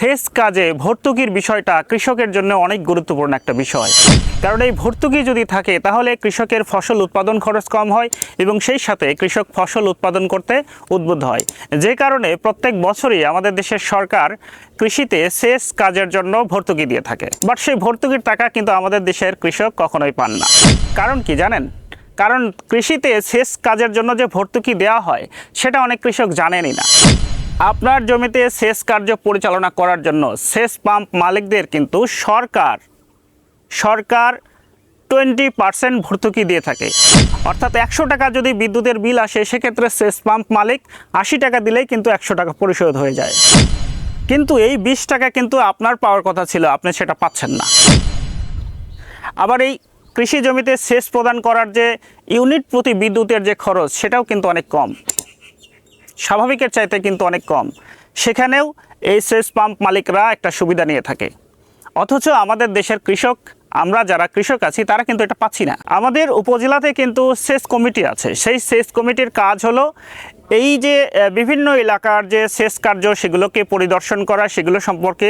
সেচ কাজে ভর্তুকির বিষয়টা কৃষকের জন্য অনেক গুরুত্বপূর্ণ একটা বিষয়। কারণ এই ভর্তুকি যদি থাকে, তাহলে কৃষকের ফসল উৎপাদন খরচ কম হয় এবং সেই সাথে কৃষক ফসল উৎপাদন করতে উদ্বুদ্ধ হয়। যে কারণে প্রত্যেক বছরই আমাদের দেশের সরকার কৃষিতে সেচ কাজের জন্য ভর্তুকি দিয়ে থাকে। বাট সেই ভর্তুকির টাকা কিন্তু আমাদের দেশের কৃষক কখনোই পান না। কারণ কি জানেন? কারণ কৃষিতে সেচ কাজের জন্য যে ভর্তুকি দেওয়া হয়, সেটা অনেক কৃষক জানেনই না। আপনার জমিতে সেচ কার্য পরিচালনা করার জন্য সেচ পাম্প মালিকদের কিন্তু সরকার সরকার টোয়েন্টি পার্সেন্ট ভর্তুকি দিয়ে থাকে। অর্থাৎ একশো টাকা যদি বিদ্যুতের বিল আসে, সেক্ষেত্রে সেচ পাম্প মালিক আশি টাকা দিলেই কিন্তু একশো টাকা পরিশোধ হয়ে যায়। কিন্তু এই বিশ টাকা কিন্তু আপনার পাওয়ার কথা ছিল, আপনি সেটা পাচ্ছেন না। আবার এই কৃষি জমিতে সেচ প্রদান করার যে ইউনিট প্রতি বিদ্যুতের যে খরচ, সেটাও কিন্তু অনেক কম। স্বাভাবিকের চাইতে কিন্তু অনেক কম। সেখানেও এই সেচ পাম্প মালিকরা একটা সুবিধা নিয়ে থাকে। অথচ আমাদের দেশের কৃষক, আমরা যারা কৃষক আছি, তারা কিন্তু এটা পাচ্ছি না। আমাদের উপজেলাতে কিন্তু সেচ কমিটি আছে। সেই সেচ কমিটির কাজ হলো এই যে বিভিন্ন এলাকার যে সেচ কার্য, সেগুলোকে পরিদর্শন করা, সেগুলো সম্পর্কে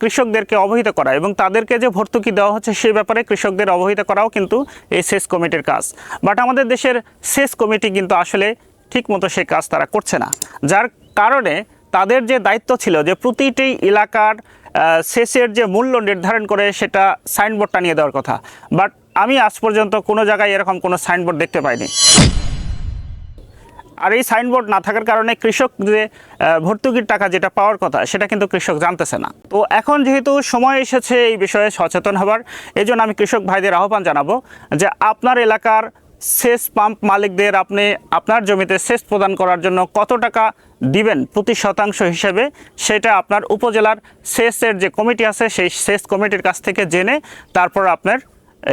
কৃষকদেরকে অবহিত করা এবং তাদেরকে যে ভর্তুকি দেওয়া হচ্ছে সেই ব্যাপারে কৃষকদের অবহিত করাও কিন্তু এই সেচ কমিটির কাজ। বাট আমাদের দেশের সেচ কমিটি কিন্তু আসলে ঠিকমতো সে কাজ তারা করছে না। যার কারণে তাদের যে দায়িত্ব ছিল যে প্রতিটি এলাকার সেচের যে মূল্য নির্ধারণ করে সেটা সাইনবোর্ড টানিয়ে দেওয়ার কথা। বাট আমি আজ পর্যন্ত কোনো জায়গায় এরকম কোনো সাইনবোর্ড দেখতে পাইনি। আর এই সাইনবোর্ড না থাকার কারণে কৃষক যে ভর্তুকির টাকা যেটা পাওয়ার কথা, সেটা কিন্তু কৃষক জানতেছে না। তো এখন যেহেতু সময় এসেছে এই বিষয়ে সচেতন হবার এই জন্য আমি কৃষক ভাইদের আহ্বান জানাব যে আপনার এলাকার সেচ পাম্প মালিকদের আপনি আপনার জমিতে সেচ প্রদান করার জন্য কত টাকা দিবেন প্রতি শতাংশ হিসেবে, সেটা আপনার উপজেলার সেচের যে কমিটি আছে, সেই সেচ কমিটির কাছ থেকে জেনে তারপর আপনার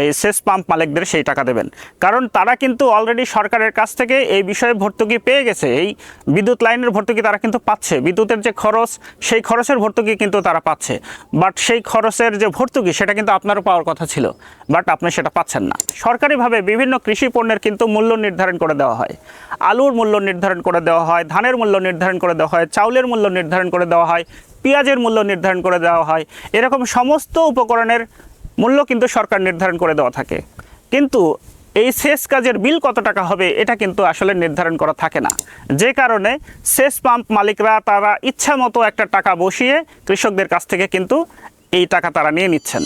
এই সেচ পাম্প মালিকদের সেই টাকা দেবেন। কারণ তারা কিন্তু অলরেডি সরকারের কাছ থেকে এই বিষয়ে ভর্তুকি পেয়ে গেছে। এই বিদ্যুৎ লাইনের ভর্তুকি তারা কিন্তু পাচ্ছে। বিদ্যুতের যে খরচ, সেই খরচের ভর্তুকি কিন্তু তারা পাচ্ছে। বাট সেই খরচের যে ভর্তুকি, সেটা কিন্তু আপনারও পাওয়ার কথা ছিল। বাট আপনি সেটা পাচ্ছেন না। সরকারিভাবে বিভিন্ন কৃষি পণ্যের কিন্তু মূল্য নির্ধারণ করে দেওয়া হয়। আলুর মূল্য নির্ধারণ করে দেওয়া হয়, ধানের মূল্য নির্ধারণ করে দেওয়া হয়, চাউলের মূল্য নির্ধারণ করে দেওয়া হয়, পেঁয়াজের মূল্য নির্ধারণ করে দেওয়া হয়। এরকম সমস্ত উপকরণের মূল্য কিন্তু সরকার নির্ধারণ করে দেওয়া থাকে। কিন্তু এই সেচ কাজের বিল কত টাকা হবে, এটা কিন্তু আসলে নির্ধারণ করা থাকে না। যে কারণে সেচ পাম্প মালিকরা তারা ইচ্ছা মতো একটা টাকা বসিয়ে কৃষকদের কাছ থেকে কিন্তু এই টাকা তারা নিয়ে নিচ্ছেন।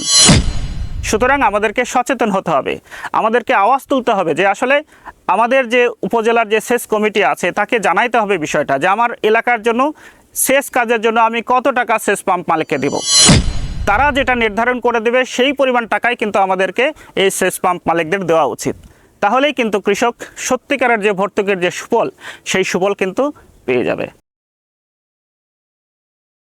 সুতরাং আমাদেরকে সচেতন হতে হবে। আমাদেরকে আওয়াজ তুলতে হবে যে আসলে আমাদের যে উপজেলার যে সেচ কমিটি আছে, তাকে জানাইতে হবে বিষয়টা যে আমার এলাকার জন্য সেচ কাজের জন্য আমি কত টাকা সেচ পাম্প মালিককে দেব। তারা যেটা নির্ধারণ করে দেবে, সেই পরিমাণ টাকাই কিন্তু আমাদেরকে এই সেচ পাম্প মালিকদের দেওয়া উচিত। তাহলেই কিন্তু কৃষক সত্যিকারের যে ভর্তুকির যে সুফল, সেই সুফল কিন্তু পেয়ে যাবে।